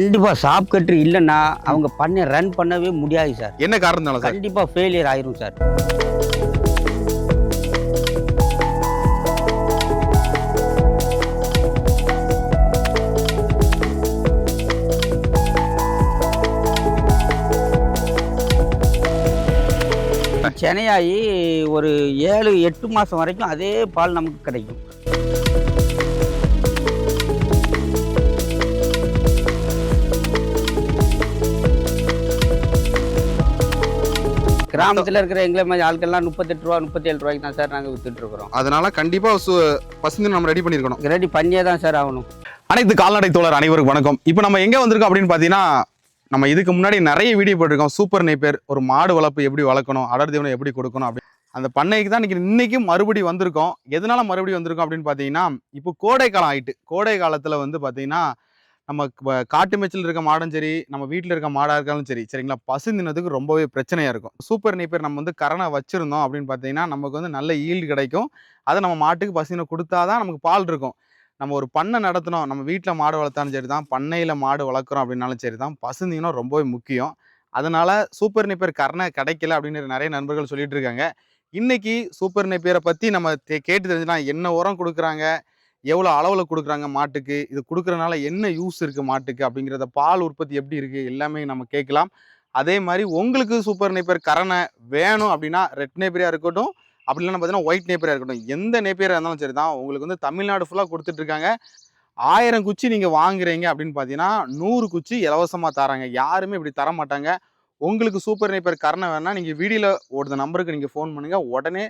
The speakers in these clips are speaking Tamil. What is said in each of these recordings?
கண்டிப்பா சாப் கட்டு இல்லைன்னா அவங்க பண்ணை ரன் பண்ணவே முடியாது சார் என்ன காரணத்தால சார் கண்டிப்பா ஃபெயிலியர் ஆயிரும் சார் சென்னையாகி ஒரு ஏழு எட்டு மாதம் வரைக்கும் அதே பால் நமக்கு கிடைக்கும். கிராமத்தில் இருக்கிற எங்களை மாதிரி ஆட்கள்லாம் முப்பத்தெட்டு ரூபா முப்பத்தேழு ரூபாய்க்கு தான் சார் நாங்கள் வித்துட்டு இருக்கிறோம். அதனால கண்டிப்பா சு- பசுந்தினம் நம்ம ரெடி பண்ணிருக்கணும். ரெடி பண்ணியே தான் சார் ஆகணும். அனைத்து கால்நடை தோழர் அனைவருக்கும் வணக்கம். இப்போ நம்ம எங்க வந்திருக்கோம் அப்படின்னு பார்த்தீங்கன்னா நம்ம இதுக்கு முன்னாடி நிறைய வீடியோ போட்டிருக்கோம். சூப்பர் நேப்பேர் ஒரு மாடு வளர்ப்பு எப்படி வளர்க்கணும் அடர் தீவனம் எப்படி கொடுக்கணும் அப்படி. அந்த பண்ணைக்கு தான் இன்னைக்கு இன்னைக்கும் மறுபடி வந்திருக்கோம். எதனால மறுபடி வந்திருக்கோம் அப்படின்னு பார்த்தீங்கன்னா இப்போ கோடை காலம் ஆயிட்டு கோடை காலத்துல வந்து பார்த்தீங்கன்னா நம்ம காட்டு மேய்ச்சல் இருக்க மாடும் சரி நம்ம வீட்டில் இருக்க மாடாக இருக்காலும் சரி சரிங்களா? பசுந்தினத்துக்கு ரொம்பவே பிரச்சனையாக இருக்கும். சூப்பர் நீப்பர் நம்ம வந்து கரணை வச்சுருந்தோம் அப்படின்னு பார்த்தீங்கன்னா நமக்கு வந்து நல்ல ஈல்டு கிடைக்கும். அதை நம்ம மாட்டுக்கு பசுந்தினம் கொடுத்தாதான் நமக்கு பால் இருக்கும். நம்ம ஒரு பண்ணை நடத்தினோம் நம்ம வீட்டில் மாடு வளர்த்தாலும் சரி தான் பண்ணையில் மாடு வளர்க்குறோம் அப்படின்னாலும் சரி தான் பசுந்தீனம் ரொம்பவே முக்கியம். அதனால் சூப்பர் நெப்பேர் கரணை கிடைக்கல அப்படின்னு நிறைய நண்பர்கள் சொல்லிட்டு இருக்காங்க. இன்றைக்கி சூப்பர் நெப்பேரை பற்றி நம்ம தே- கேட்டு தெரிஞ்சுனா என்ன உரம் கொடுக்குறாங்க? எவ்வளோ அளவில் கொடுக்குறாங்க மாட்டுக்கு? இது கொடுக்குறனால என்ன யூஸ் இருக்குது மாட்டுக்கு? அப்படிங்கிறத பால் உற்பத்தி எப்படி இருக்குது எல்லாமே நம்ம கேட்கலாம். அதே மாதிரி உங்களுக்கு சூப்பர் நெப்பேர் கரணை வேணும் அப்படின்னா ரெட் நேப்பியராக இருக்கட்டும் அப்படி இல்லைன்னா பார்த்தீங்கன்னா ஒயிட் நேப்பியராக இருக்கட்டும். எந்த நேப்பியராக இருந்தாலும் சரி தான் உங்களுக்கு வந்து தமிழ்நாடு ஃபுல்லாக கொடுத்துட்ருக்காங்க ஆயிரம் குச்சி நீங்கள் வாங்குறீங்க அப்படின்னு பார்த்தீங்கன்னா நூறு குச்சி இலவசமாக தராங்க யாருமே இப்படி தர மாட்டாங்க. உங்களுக்கு சூப்பர் நேப்பர் கரணை வேணால் நீங்கள் வீடியோவில் ஒரு நம்பருக்கு நீங்கள் ஃபோன் பண்ணுங்கள் உடனே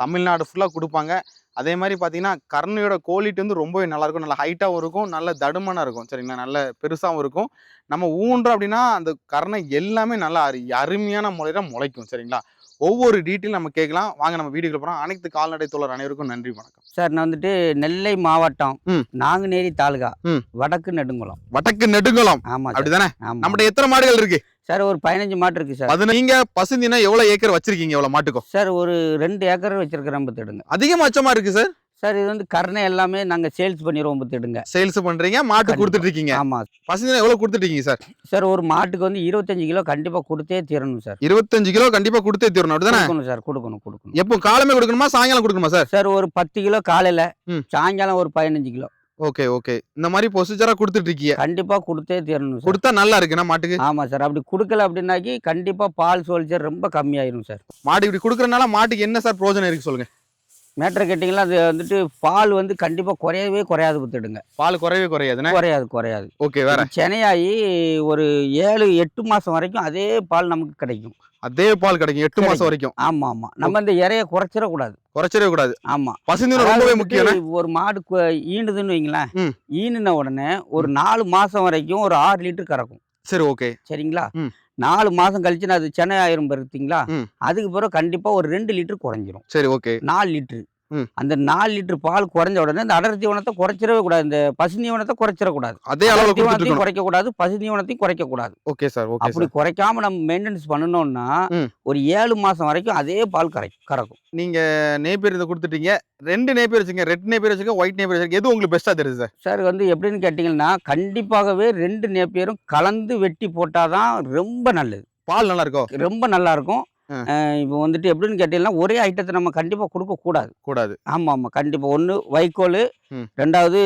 தமிழ்நாடு ஃபுல்லாக கொடுப்பாங்க. அதே மாதிரி பார்த்தீங்கன்னா கரணையோட குவாலிட்டி வந்து ரொம்பவே நல்லா நல்ல ஹைட்டாகவும் இருக்கும் நல்ல தடுமனாக இருக்கும். சரிங்களா? நல்ல பெருசாகவும் இருக்கும். நம்ம ஊன்றோம் அப்படின்னா அந்த கரணை எல்லாமே நல்லா அரு அருமையான முறையில் முளைக்கும். சரிங்களா? ஒவ்வொரு டீட்டெயில் நம்ம கேட்கலாம். வாங்க நம்ம வீடியோக்கு போகிறோம் அனைத்து கால்நடை தோழர் அனைவருக்கும் நன்றி வணக்கம். சார் நான் வந்துட்டு நெல்லை மாவட்டம். நாங்குநேரி தாலுகா. வடக்கு நெடுங்குளம். வடக்கு நெடுங்குளம். ஆமா அப்படிதானே? நம்மகிட்ட எத்தனை மாடுகள் இருக்கு? சார் ஒரு பதினஞ்சு மாட்டு இருக்கு சார். அது நீங்க பசுந்தினா எவ்வளவு ஏக்கர் வச்சிருக்கீங்க எவ்வளவு மாட்டுக்கும்? சார் ஒரு ரெண்டு ஏக்கர் வச்சிருக்கிறோம் பத்துடுங்க அதிகமா அச்சமா இருக்கு சார்? சார் இது வந்து கரணை எல்லாமே நாங்க சேல்ஸ் பண்ணிடுவோம் பத்துடுங்க சேல்ஸ் பண்றீங்க மாட்டு. கொடுத்துட்டு இருக்கீங்க ஆமா. பசுந்தினா எவ்வளவு கொடுத்துட்டு இருக்கீங்க சார்? சார் ஒரு மாட்டுக்கு வந்து இருபத்தஞ்சு கிலோ கண்டிப்பா கொடுத்தே தீரணும் சார். இருபத்தஞ்சு கிலோ கண்டிப்பா கொடுத்தே தீரணும் அப்படிதானே? கொடுக்கணும் சார் கொடுக்கணும் கொடுக்கணும். எப்போ காலமே கொடுக்கணுமா சாயங்காலம் கொடுக்கணுமா சார்? சார் ஒரு பத்து கிலோ காலையில. சாயங்காலம் ஒரு பதினஞ்சு கிலோ. Okay okay. இந்த மாதிரி ப்ரொசீஜரா கொடுத்துட்டு இருக்கீங்க கண்டிப்பா கொடுத்தே தீரணும் கொடுத்தா நல்லா இருக்குன்னா மாட்டுக்கு? ஆமா சார் அப்படி கொடுக்கல அப்படின்னாக்கி கண்டிப்பா பால் சோல்ஜர் ரொம்ப கம்மியாயிரும் சார். மாடு இப்படி கொடுக்கறனால மாட்டுக்கு என்ன சார் பிரயோஜனம் இருக்கு சொல்லுங்க. மேட்ரு கேட்டிங்களா அது வந்துட்டு பால் வந்து கண்டிப்பா குறையவே குறையாது பத்துடுங்க பால் குறையவே குறையாதுண்ணே குறையாது குறையாது. ஓகே வேற? சென்னையாகி ஒரு ஏழு எட்டு மாசம் வரைக்கும் அதே பால் நமக்கு கிடைக்கும். அதே பால் கிடைக்கும் எட்டு மாசம் கிடைக்கும். வரைக்கும்? ஆமா ஆமா. நம்ம இந்த இறைய குறைச்சிடக்கூடாது குறைச்சிடவே கூடாது. ஆமா. பசுந்தினம் அதாவது ரொம்பவே முக்கியம் ஒரு மாடு ஈனுதுன்னு வைங்களேன். ஈனுன உடனே ஒரு நாலு மாசம் வரைக்கும் ஒரு ஆறு லிட்டர் கறக்கும். சரி ஓகே. சரிங்களா. நாலு மாசம் கழிச்சு நான் அது சென்னை ஆயிரம் பார்த்தீங்களா. அதுக்கு பிறகு கண்டிப்பா ஒரு ரெண்டு லிட்டர் குறைஞ்சிரும் சரி ஓகே நாலு லிட்டர். அந்த நாலு லிட்டர் பால் குறைஞ்ச உடனே இந்த அடர் தீவனத்தை குறைச்சிடவே கூடாது. இந்த பசு தீவனத்தை குறைச்சிடக்கூடாது அதே தீவனத்தையும் இருக்கணும். குறைக்க கூடாது பசு தீவனத்தையும் குறைக்க கூடாது. ஓகே சார் ஓகே அப்படி குறைக்காம நம்ம மெயின்டெனன்ஸ் பண்ணணும்னா. ஒரு ஏழு மாசம் வரைக்கும் அதே பால் கரை கறக்கும். நீங்க நேப்பியர் இதை கொடுத்துட்டீங்க ரெண்டு நேப்பியர் வச்சுங்க ரெட் நேப்பியர் வச்சுக்க ஒயிட் நேப்பியர் வச்சுக்க எது உங்களுக்கு பெஸ்டா தெரியுது சார்? சார் வந்து எப்படின்னு கேட்டிங்கன்னா கண்டிப்பாகவே ரெண்டு நேப்பியரும் கலந்து வெட்டி போட்டாதான் ரொம்ப நல்லது. பால் நல்லா இருக்கோ? ரொம்ப நல்லா இருக்கும். இப்போ வந்துட்டு எப்படின்னு கேட்டீங்கன்னா ஒரே ஐட்டத்தை நம்ம கண்டிப்பாக கொடுக்க கூடாது. கூடாது. ஆமாம் ஆமாம் கண்டிப்பாக ஒன்று வைக்கோல். ரெண்டாவது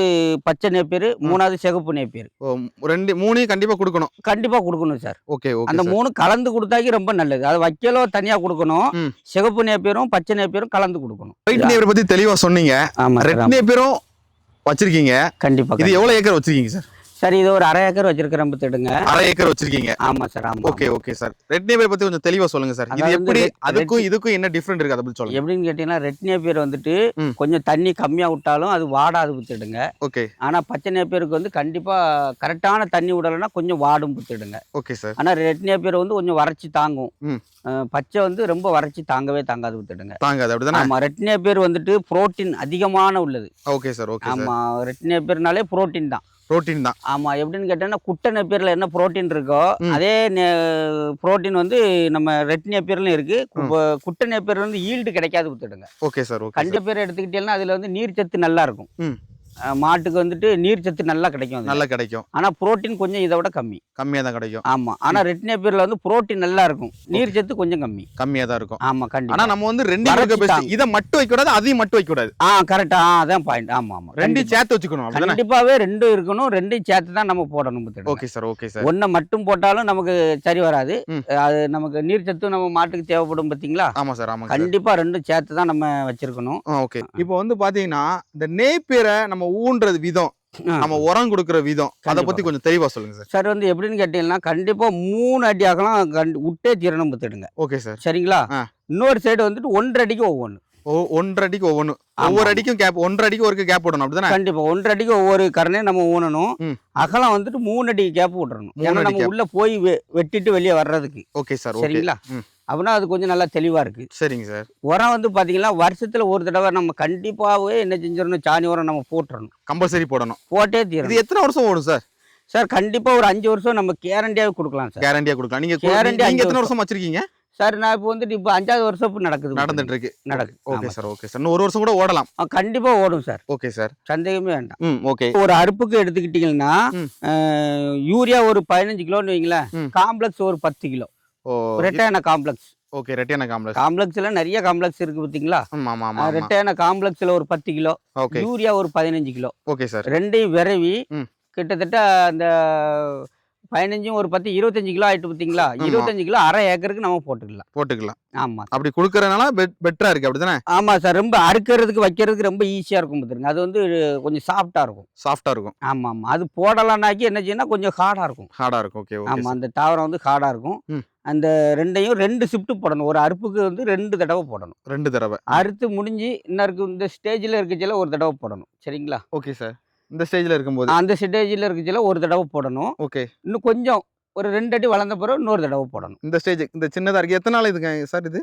பச்சை நேப்பியர் மூணாவது சிகப்பு நேப்பியர். ஓ, ரெண்டு மூணையும் கண்டிப்பா கொடுக்கணும். கண்டிப்பாக கொடுக்கணும் சார். ஓகே அந்த. மூணு கலந்து கொடுத்தாக்கி ரொம்ப நல்லது. அது வைக்கலோ தனியாக கொடுக்கணும். சிகப்பு நேப்பியரும் பச்சை நேப்பியரும் கலந்து கொடுக்கணும். ஒயிட் நேப்பியர் பத்தி தெளிவா சொன்னீங்க. ஆமாம் ரெட் சார் நேப்பியரும் வச்சிருக்கீங்க. கண்டிப்பாக இது எவ்வளவு ஏக்கர் வச்சிருக்கீங்க சார்? சார் இது ஒரு அரை ஏக்கர் வச்சிருக்கிறேன் பார்த்துடுங்க அரை ஏக்கர் வச்சிருக்கீங்க. ஆமாம் சார் ஆமாம் okay okay sir. Red Napier பத்தி கொஞ்சம் தெளிவா சொல்லுங்க சார். இது எப்படி அதுக்கும் இதுக்கும் என்ன டிஃபரெண்ட் இருக்கு அதை சொல்லுங்க. எப்படின்னு கேட்டிங்கன்னா ரெட் நேப்பியர் வந்துட்டு. கொஞ்சம் தண்ணி கம்மியாக விட்டாலும் அது வாடாது வித்துடுங்க ஓகே. ஆனால் பச்சை நேப்பியருக்கு வந்து கண்டிப்பாக கரெக்டான தண்ணி விடலைன்னா கொஞ்சம் வாடும் வித்துடுங்க ஓகே சார். ஆனால் ரெட் நேப்பியர் வந்து கொஞ்சம் வறட்சி தாங்கும். பச்சை வந்து ரொம்ப வறட்சி தாங்கவே தாங்காது வித்துடுங்க தாங்க அது அப்படிதானே ஆமாம் ரெட் நேப்பியர் வந்துட்டு புரோட்டீன் அதிகமான உள்ளது. Okay sir okay sir. ஆமாம் ரெட் நேப்பியர்னாலே புரோட்டீன் தான். புரோட்டீன் தான். ஆமாம் எப்படின்னு கேட்டீங்கன்னா குட்டை நேப்பியரில் என்ன புரோட்டீன் இருக்கோ. அதே புரோட்டீன் வந்து நம்ம ரெட் நேப்பியர்லையும் இருக்குது கு- குட்டை நேப்பியர் வந்து ஈல்டு கிடைக்காது வித்துடுங்க ஓகே சார் ஓகே கண்ட பேர் எடுத்துக்கிட்டீங்கன்னா அதில் வந்து நீர் சத்து நல்லா இருக்கும். மாட்டுக்கு வந்துட்டு நீர் சத்து நல்லா கிடைக்கும். நல்லா கிடைக்கும். ஆனா புரோட்டீன் கொஞ்சம் இதை விட கம்மி. கம்மியா தான் கிடைக்கும். ஆமா. ஆனா ரெட்னேப்பியர்ல வந்து புரோட்டீன் நல்லா இருக்கும். நீர் சத்து கொஞ்சம் கம்மி. கம்மியா தான் இருக்கும். ஆமா ஆனா கண்டிப்பா நம்ம வந்து தாங்க. இதை மட்டும் வைக்க கூடாது அதையும் மட்டும் வைக்க கூடாது ஆ கரெக்டா ஆ அதான் பாயிண்ட் ஆமா ஆமா. ரெண்டையும். சேர்த்து வச்சுக்கணும் கண்டிப்பாவே ரெண்டும் இருக்கணும் ரெண்டையும் சேர்த்து தான் நம்ம போடணும். ஓகே சார் ஓகே சார் ஒன்றை மட்டும் போட்டாலும் நமக்கு சரி வராது. அது நமக்கு நீர் சத்து நம்ம மாட்டுக்கு தேவைப்படும் பார்த்தீங்களா ஆமா சார் ஆமா சார் கண்டிப்பா ரெண்டும் சேர்த்து தான் நம்ம வச்சிருக்கணும். ஓகே. இப்போ வந்து பாத்தீங்கன்னா இந்த நேப்பியரை நம்ம ஊன்றது விதம். நம்ம உரம் கொடுக்குற விதம். அதை. பத்தி கொஞ்சம் தெளிவா சொல்லுங்க சார். சார் வந்து எப்படின்னு கேட்டீங்கன்னா கண்டிப்பா மூணு அடி அகலம் விட்டே தீரணும் பார்த்துடுங்க. Okay sir. சரிங்களா. இன்னொரு சைடு வந்துட்டு ஒன்றரை அடிக்கு ஒவ்வொன்று ஒன்றரை அடிக்கு ஒவ்வொன்று. ஒவ்வொரு அடிக்கும் கேப் ஒன்றரை அடிக்கு ஒரு கேப் விடணும் அப்படிதானே? கண்டிப்பா. ஒன்றரை அடிக்கு ஒவ்வொரு கரணையும் நம்ம ஊனணும். அகலம் வந்துட்டு மூணு அடி கேப் விட்டுறணும் மூணு ஏன்னா நம்ம. உள்ள போய் வெட்டிட்டு வெளியே வர்றதுக்கு. ஓகே சார் சரிங்களா. அப்படின்னா அது கொஞ்சம் நல்லா தெளிவா இருக்கு. சரிங்க சார். உரம் வந்து பாத்தீங்கன்னா வருஷத்துல ஒரு தடவை நம்ம கண்டிப்பாவே என்ன செஞ்சிடணும்? சாணி உரம் நம்ம போட்டுறணும். கம்பல்சரி போடணும். போட்டே இது தீரணும். எத்தனை வருஷம் ஓடும் சார்? சார் கண்டிப்பா ஒரு அஞ்சு வருஷம் நம்ம கேரண்டியாவே கொடுக்கலாம் சார். கேரண்டியா கொடுக்கலாம். நீங்க Guarantee நீங்க அஞ்சு எத்தனை வருஷம். வச்சிருக்கீங்க? சார் நான் இப்போ வந்துட்டு இப்போ அஞ்சாவது வருஷம் இப்போ நடக்குது. நடந்துட்டு இருக்கு. நடக்குது. ஓகே. Sir okay sir. இன்னும் ஒரு வருஷம் கூட ஓடலாம். ஆ, கண்டிப்பா ஓடும் சார். Okay sir. சந்தேகமே வேண்டாம். ம் ஓகே. ஒரு அறுப்புக்கு எடுத்துக்கிட்டீங்கன்னா யூரியா ஒரு பதினஞ்சு கிலோன்னு வைங்களேன். காம்ப்ளெக்ஸ் ஒரு பத்து கிலோ. ரெட்டையான காம்ப்ளெக்ஸ் ஓகே ரெட்டியான காம்ப்ளெக்ஸ் காம்ப்ளெக்ஸ்ல நிறைய காம்ப்ளெக்ஸ் இருக்கு பார்த்தீங்களா ஆமா ஆமா ரெட்டையான காம்ப்ளெக்ஸ்ல ஒரு பத்து கிலோ ஓகே. யூரியா ஒரு பதினஞ்சு கிலோ. Okay sir. ரெண்டையும் விரவி. கிட்டத்தட்ட அந்த பதினஞ்சும் ஒரு பத்து இருபத்தஞ்சு கிலோ ஆயிட்டு பார்த்தீங்களா. இருபத்தஞ்சு கிலோ அரை ஏக்கருக்கு நம்ம போட்டுக்கலாம். போட்டுக்கலாம். ஆமா அப்படி கொடுக்கறதுனால பெட்டரா இருக்கு அப்படிதானே? ஆமா சார். ரொம்ப அறுக்கிறதுக்கு வைக்கிறதுக்கு ரொம்ப ஈஸியா இருக்கும் பார்த்துருங்க அது வந்து கொஞ்சம் சாஃப்டா இருக்கும். சாஃப்டா இருக்கும். ஆமா ஆமா. அது போடலாம்னாக்கி என்ன செய்யணும் கொஞ்சம் ஹார்டா இருக்கும். ஹார்டா இருக்கும். ஓகே ஆமா அந்த தாவரம் வந்து ஹார்டா இருக்கும். அந்த ரெண்டையும் ரெண்டு ஷிஃப்ட் போடணும். ஒரு அறுப்புக்கு வந்து ரெண்டு தடவை போடணும். ரெண்டு தடவை. அறுத்து முடிஞ்சு இன்னருக்கு இந்த ஸ்டேஜில் இருக்கச்சில ஒரு தடவை போடணும். சரிங்களா? Okay sir. இந்த ஸ்டேஜ்ல இருக்கும்போது. அந்த ஸ்டேஜில் இருக்கச்சில ஒரு தடவை போடணும். ஓகே. இன்னும் கொஞ்சம் ஒரு ரெண்டு அடி வளர்ந்த பிறகு இன்னொரு தடவை போடணும். இந்த ஸ்டேஜ் இந்த சின்னதா இருக்கு. எத்தனை நாள் இதுங்க சார் இது?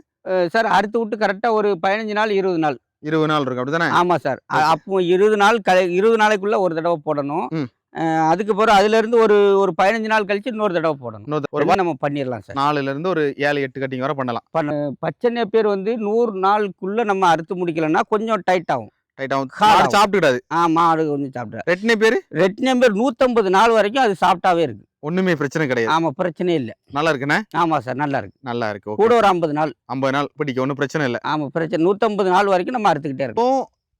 சார் அறுத்து விட்டு கரெக்டாக ஒரு பதினஞ்சு நாள் இருபது நாள். இருபது நாள் இருக்கும் அப்படிதானே? ஆமாம் சார். அப்போ இருபது நாள் க இருபது நாளைக்குள்ள ஒரு தடவை போடணும். ம். அஹ் அதுக்கு பிறகு அதுலேருந்து ஒரு ஒரு பதினஞ்சு நாள் கழிச்சு இன்னொரு தடவை போடணும். இன்னொரு ஒரு நம்ம பண்ணிடலாம் சார். நாலுல இருந்து ஒரு ஏழு எட்டு கட்டிங் வரை பண்ணலாம். பச்சை பேர் வந்து நூறு நாளுக்குள்ள நம்ம அறுத்து முடிக்கலன்னா கொஞ்சம் டைட் ஆகும். மாடு ஆகும். சாப்பிட்டுடாது ஆ மாடு கொஞ்சம் சாப்பிட்ற ரெட்டினை பேரு? ரெட் நம்பர் நூற்றம்பது நாள் வரைக்கும் அது சாப்பிட்டாவே இருக்கு. ஒண்ணுமே பிரச்சனை கிடையாது. ஆமா பிரச்சனையே இல்லை. நல்லா இருக்குண்ணே? ஆமா சார் நல்லா இருக்கு. நல்லா இருக்கு கூட ஒரு ஐம்பது நாள். ஐம்பது நாள். பிடிக்க ஒன்றும் பிரச்சனை இல்லை. ஆமா பிரச்சனை. நூற்றம்பது நாள் வரைக்கும் நம்ம அறுத்துக்கிட்டே இருக்கோம்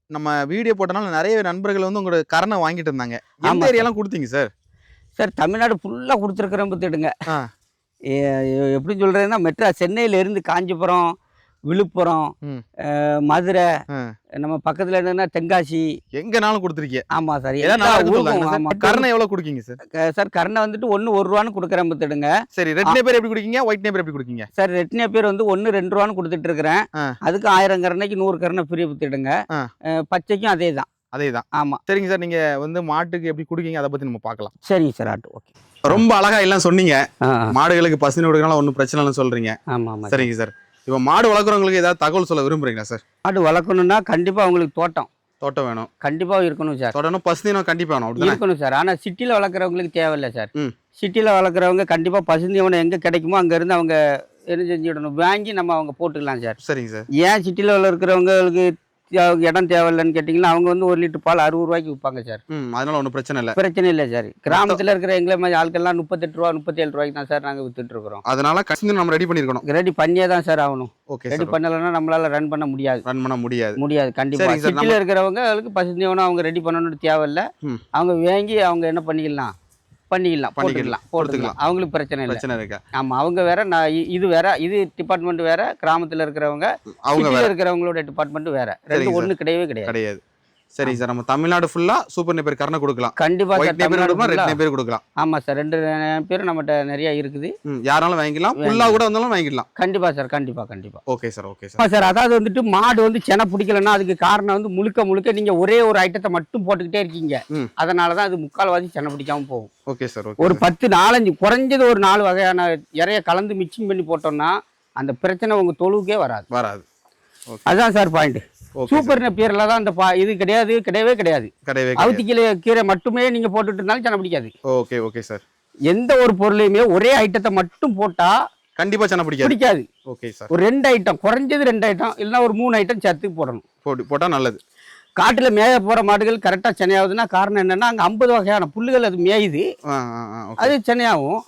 நம்ம வீடியோ போட்டனால நிறைய நண்பர்கள் வந்து உங்களோட கரணை வாங்கிட்டு இருந்தாங்க எந்த. ஏரியாலாம் கொடுத்தீங்க சார் சார் தமிழ்நாடு ஃபுல்லாக கொடுத்துருக்குறேன் பார்த்துடுங்க. எப்படி சொல்கிறேன்னா மெட்ரா சென்னையில இருந்து காஞ்சிபுரம் விழுப்புரம் மதுரை. நம்ம பக்கத்தில் என்னன்னா தென்காசி. எங்கனாலும் கொடுத்துருக்கீங்க. ஆமா. சார். கரணை எவ்வளவு கொடுக்கீங்க சார்? சார் கரணை வந்துட்டு ஒன்று ஒரு ரூபான்னு கொடுக்குறேன் பார்த்துடுங்க. சரி ரெட் நேப்பர் எப்படி குடிக்கீங்க? ஒயிட் நேப்பர் எப்படி குடிக்கீங்க? சார் ரெட்டினியா பேர் வந்து ஒன்று ரெண்டு ரூபான்னு கொடுத்துட்டு இருக்கிறேன். அதுக்கு ஆயிரம் கரணைக்கு நூறு கரணை ஃப்ரீ. அஹ், பச்சைக்கும் அதே தான். அதே தான் ஆமாம் சரிங்க சார் நீங்க வந்து மாட்டுக்கு எப்படி குடிக்கீங்க? அதை பத்தி நம்ம பார்க்கலாம். சரிங்க சார் ஆட்டு. ஓகே. ரொம்ப அழகா எல்லாம் சொன்னீங்க. மாடுகளுக்கு பசுமை கொடுக்கறனால ஒன்றும் பிரச்சனை இல்லைன்னு சொல்றீங்க. ஆமாம் சரிங்க சார். இப்போ மாடு வளர்க்குறவங்களுக்கு ஏதாவது தகவல் சொல்ல விரும்புறீங்களா சார்? மாடு வளர்க்கணும்னா கண்டிப்பாக அவங்களுக்கு தோட்டம். தோட்டம் வேணும். கண்டிப்பாக இருக்கணும் சார். தோட்டம்னா பசுதீனம் கண்டிப்பா வேணும் இருக்கணும் சார். ஆனால் சிட்டியில் வளர்க்குறவங்களுக்கு தேவையில்லை சார். சிட்டியில் வளர்க்குறவங்க கண்டிப்பாக பசுந்தீவனம் எங்கே கிடைக்குமோ அங்கேருந்து அவங்க என்ன செஞ்சுடணும் வாங்கி நம்ம அவங்க போட்டுக்கலாம் சார். சரிங்க சார். ஏன் சிட்டியில் வளர்க்குறவங்களுக்கு இடம் தேவையில்லைன்னு கேட்டிங்கன்னா அவங்க வந்து ஒரு லிட்டர் பால் அறுபது ரூபாய்க்கு விற்பாங்க சார். அதனால ஒன்றும் பிரச்சனை இல்லை. பிரச்சனை இல்லை சார். கிராமத்தில் இருக்கிற எங்களை மாதிரி ஆட்கள்லாம் முப்பத்தெட்டு ரூபா முப்பத்தேழு ரூபாய்க்கு தான் சார் நாங்கள் வித்துட்டு இருக்கிறோம். அதனால கசிந்து நம்ம ரெடி பண்ணிருக்கணும். ரெடி பண்ணியே தான் சார் ஆகணும். ஓகே ரெடி பண்ணலைன்னா நம்மளால ரன் பண்ண முடியாது. ரன் பண்ண முடியாது. முடியாது கண்டிப்பாக சிட்டியில் இருக்கிறவங்க அவங்களுக்கு பசுந்தீவனம் அவங்க ரெடி பண்ணணும்னு தேவையில்லை. அவங்க வாங்கி அவங்க என்ன பண்ணிக்கலாம்? பண்ணிக்கலாம் பண்ணிக்கலாம், போட்டுக்கலாம் அவங்களுக்கு பிரச்சனை இல்லை. பிரச்சனை இருக்கா? ஆமா அவங்க வேற நான் இது வேற இது டிபார்ட்மெண்ட் வேற கிராமத்துல இருக்கிறவங்க அவங்க இருக்கிறவங்களோட டிபார்ட்மெண்ட் வேற. ரெண்டு ஒண்ணு கிடையவே கிடையாது. கிடையாது. சரிங்க சார் நம்ம தமிழ்நாடு ஃபுல்லா சூப்பர் நேப்பர் கரணை கொடுக்கலாம். கண்டிப்பா சார் தமிழ்நாடு ரெட் நேப்பர் கொடுக்கலாம். ஆமா சார் ரெண்டு பேர் நம்மகிட்ட நிறைய இருக்குது. யாராலும் வாங்கிக்கலாம் ஃபுல்லா கூட வந்தாலும் வாங்கிக்கலாம். கண்டிப்பா சார் கண்டிப்பா கண்டிப்பா. Okay sir okay sir. Sir அதாவது வந்துட்டு மாடு வந்து செனை பிடிக்கலன்னா அதுக்கு காரணம் வந்து முழுக்க முழுக்க நீங்க ஒரே ஒரு ஐட்டத்தை மட்டும் போட்டுக்கிட்டே இருக்கீங்க. அதனாலதான் அது முக்கால்வாசி செனை பிடிக்காம போகும். ஓகே சார் ஒரு பத்து நாலஞ்சு குறைஞ்சது ஒரு நாலு வகையான இறைய கலந்து மிக்சிங் பண்ணி போட்டோம்னா அந்த பிரச்சனை உங்க தொழுவுக்கே வராது. வராது. அதுதான் சார் பாயிண்ட் சூப்பர் பேர்ல தான் அந்த பா இது கிடையாது கிடையவே கிடையாது. அவுத்தி கீரை கீரை மட்டுமே நீங்க போட்டுட்டு இருந்தாலும் சென்ன பிடிக்காது. ஓகே ஓகே சார் எந்த ஒரு பொருளையுமே ஒரே ஐட்டத்தை மட்டும் போட்டா கண்டிப்பா சென்னை பிடிக்காது. பிடிக்காது. ஓகே சார் ஒரு ரெண்டு ஐட்டம் குறைஞ்சது ரெண்டு ஐட்டம் இல்லைன்னா ஒரு மூணு ஐட்டம் சேர்த்து போடணும். போட்டு போட்டா நல்லது. காட்டுல மேய போற மாடுகள் கரெக்டா சென்னையாகுதுன்னா காரணம் என்னன்னா அங்க ஐம்பது வகையான புல்லுகள் அது மேயுது. அது சென்னையாகும்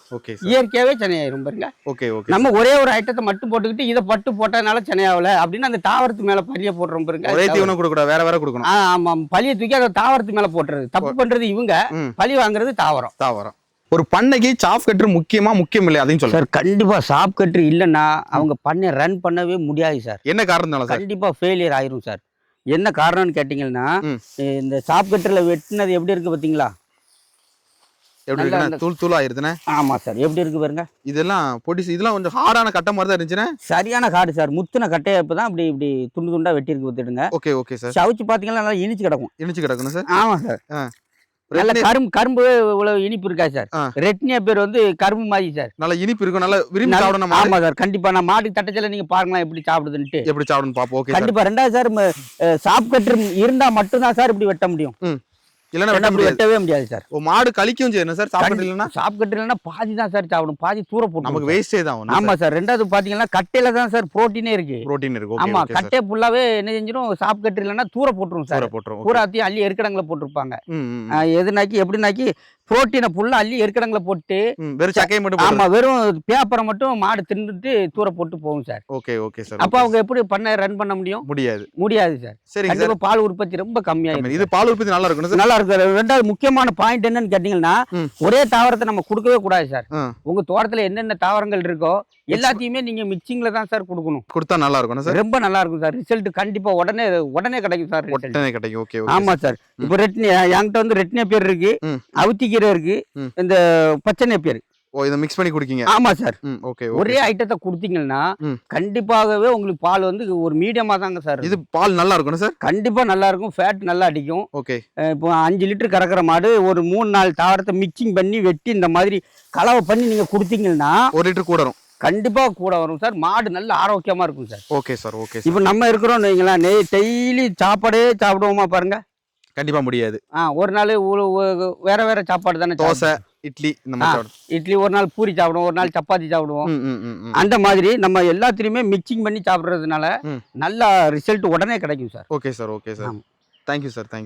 இயற்கையாவே சென்னையாயிரும் பாருங்க. ஓகே ஓகே நம்ம ஒரே ஒரு ஐட்டத்தை மட்டும் போட்டுக்கிட்டு இதை பட்டு போட்டதுனால சென்னையாகல அப்படின்னு அந்த தாவரத்து மேல பழிய போடுறோம் பாருங்க. ஒரே தீவனம் கொடுக்கூடாது வேற வேற கொடுக்கணும். ஆ, ஆமா பழிய தூக்கி அதை தாவரத்து மேல போட்டுறது. தப்பு பண்றது இவங்க. பழி வாங்குறது தாவரம். தாவரம். ஒரு பண்ணைக்கு சாஃப் கட்டுற முக்கியமா முக்கியம் இல்லை அதையும் சொல்லுங்க. சார் கண்டிப்பா சாப் கட்டு இல்லைன்னா அவங்க பண்ணை ரன் பண்ணவே முடியாது சார். என்ன சார்? கண்டிப்பா ஃபெயிலியர் ஆயிரும் சார். என்ன காரணம்னு கேட்டிங்கன்னா. இந்த சாப் கட்டுல வெட்டினது எப்படி இருக்கு பாத்தீங்களா? எப்படி தூள் தூள் ஆயிருதுண்ணே? ஆமா சார். எப்படி இருக்கு பாருங்க. இதெல்லாம் பொடிசு இதெல்லாம் கொஞ்சம் ஹார்டான கட்ட மாதிரி தான் இருந்துச்சுண்ணே? சரியான காடு சார். முத்துன கட்டையை இப்பதான் அப்படி இப்படி துண்டு துண்டா வெட்டி இருக்கு பார்த்துடுங்க ஓகே ஓகே சார். சவுச்சு பாத்தீங்கன்னா நல்லா இனிச்சு கிடக்கும். இனிச்சு கிடக்கணும் சார்? ஆமா சார். நல்ல கரும்பு கரும்பு இவ்வளவு இனிப்பு இருக்கா சார். ரெட்னியா பேர் வந்து கரும்பு மாதிரி சார். நல்ல இனிப்பு இருக்கும் நல்ல விரும்பி சாப்பிடணும். ஆமா சார் கண்டிப்பா. நான் மாட்டுக்கு தட்டச்சல நீங்க பாருங்களேன் எப்படி சாப்பிடுதுன்ட்டு எப்படி சாப்பிடணும் பாப்போம். கண்டிப்பா. ரெண்டாவது சார் சாப் கட்டு இருந்தா மட்டும்தான் சார் இப்படி வெட்ட முடியும். இல்லைன்னா வெட்ட முடியாது. வெட்டவே முடியாது சார். மாடு கழிக்கும் செய்யணும் சார்? சாப்பிட்டு இல்லைன்னா சாப் கட்டு இல்லைன்னா பாதி தான் சார் சாப்பிடும் பாதி தூர போட்டு நமக்கு வேஸ்டே தான் ஆமா சார். ரெண்டாவது பாத்தீங்கன்னா கட்டையில தான் சார் புரோட்டீனே இருக்கு. புரோட்டீன் இருக்கு. ஆமா கட்டை ஃபுல்லாவே என்ன செஞ்சிடும் சாப் கட்டு இல்லைன்னா தூர போட்டுரும் சார். போட்டுரும். பூராத்தையும் அள்ளி எருக்கடங்களை போட்டிருப்பாங்க. எதுனாக்கி எப்படினாக்கி புரோட்டீனை ஃபுல்லா அள்ளி எருக்கடங்களை போட்டு வெறும் சக்கையை மட்டும் ஆமா வெறும் பேப்பரை மட்டும் மாடு தின்னுட்டு தூர போட்டு போகும் சார். ஓகே ஓகே சார் அப்ப அவங்க எப்படி பண்ண ரன் பண்ண முடியும்? முடியாது. முடியாது சார். சார் கண்டிப்பா பால் உற்பத்தி ரொம்ப கம்மியாயிரும் இது பால் உற்பத்தி நல்லா இருக்கணும் சார் நல்லா இருக்கு ரெண்டாவது முக்கியமான பாயிண்ட் என்னன்னு கேட்டீங்கன்னா. ஒரே தாவரத்தை நம்ம கொடுக்கவே கூடாது சார். உங்க தோட்டத்துல என்னென்ன தாவரங்கள் இருக்கோ எல்லாத்தையுமே நீங்க மிக்சிங்ல தான் சார் கொடுக்கணும். கொடுத்தா நல்லா இருக்கணும் சார் ரொம்ப நல்லா இருக்கும் சார். ரிசல்ட் கண்டிப்பா உடனே உடனே கிடைக்கும் சார். ஒட்டனே கிடைக்கும். ஓகே ஓகே ஆமா சார். இப்போ ரெட்னி என்கிட்ட வந்து ரெட்னே பேர் இருக்கு. ம். அவுத்திக்கீரை இருக்கு. இந்த பச்சை பேர். ஓ இதை மிக்ஸ் பண்ணி குடிக்கீங்க? ஆமா சார். ஓகே ஒரே ஐட்டத்தை கொடுத்தீங்கன்னா. கண்டிப்பாகவே உங்களுக்கு பால் வந்து ஒரு மீடியமா தாங்க சார். இது பால் நல்லா இருக்கணும் சார்? கண்டிப்பா நல்லா இருக்கும். ஃபேட் நல்லா அடிக்கும். ஓகே. இப்போ அஞ்சு லிட்டர் கறக்கிற மாடு ஒரு மூணு நாலு தாவரத்தை மிக்சிங் பண்ணி வெட்டி இந்த மாதிரி கலவை பண்ணி நீங்க கொடுத்தீங்கன்னா ஒரு லிட்டர் கூட வரும். கண்டிப்பா கூட வரும் சார். மாடு நல்ல ஆரோக்கியமா இருக்கும் சார். Okay sir. ஓகே இப்போ நம்ம இருக்கிறோம்னு வைங்களேன். நெய் டெய்லி சாப்பாடே சாப்பிடுவோமா பாருங்க. கண்டிப்பா முடியாது. ஆ ஒரு நாள் வேற வேற சாப்பாடு தானே தோசை இட்லி இந்த மாதிரி. இட்லி ஒரு நாள் பூரி சாப்பிடுவோம் ஒரு நாள் சப்பாத்தி சாப்பிடுவோம். அந்த மாதிரி நம்ம எல்லாத்துலேயுமே மிக்சிங் பண்ணி சாப்பிட்றதுனால. நல்ல ரிசல்ட் உடனே கிடைக்கும் sir. Okay sir okay sir. Thank you sir thank you